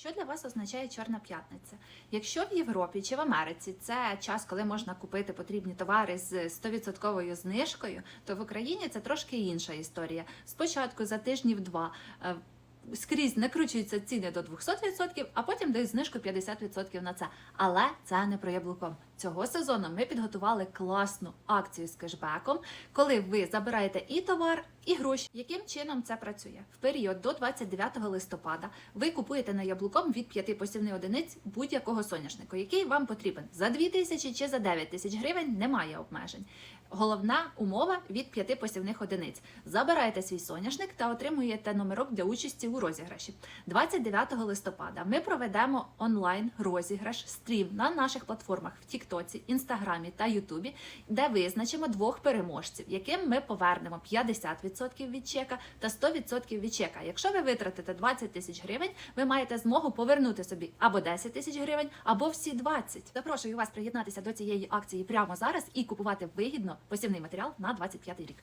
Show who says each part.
Speaker 1: Що для вас означає Чорна п'ятниця? Якщо в Європі чи в Америці це час, коли можна купити потрібні товари з 100% знижкою, то в Україні це трошки інша історія. Спочатку за тижнів два. е, Скрізь накручуються ціни до 200%, а потім дають знижку 50% на це. Але це не про яблуком. Цього сезону ми підготували класну акцію з кешбеком, коли ви забираєте і товар, і гроші. Яким чином це працює? В період до 29 листопада ви купуєте на яблуком від 5 посівних одиниць будь-якого соняшнику, який вам потрібен за 2 тисячі чи за 9 тисяч гривень. Немає обмежень. Головна умова від 5 посівних одиниць. Забираєте свій соняшник та отримуєте номерок для участі у розіграші. 29 листопада ми проведемо онлайн розіграш стрім на наших платформах в Тіктоці, Інстаграмі та Ютубі, де визначимо двох переможців, яким ми повернемо 50% від чека та 100% від чека. Якщо ви витратите 20 тисяч гривень, ви маєте змогу повернути собі або 10 тисяч гривень, або всі 20. Запрошую вас приєднатися до цієї акції прямо зараз і купувати вигідно посівний матеріал на 25 рік.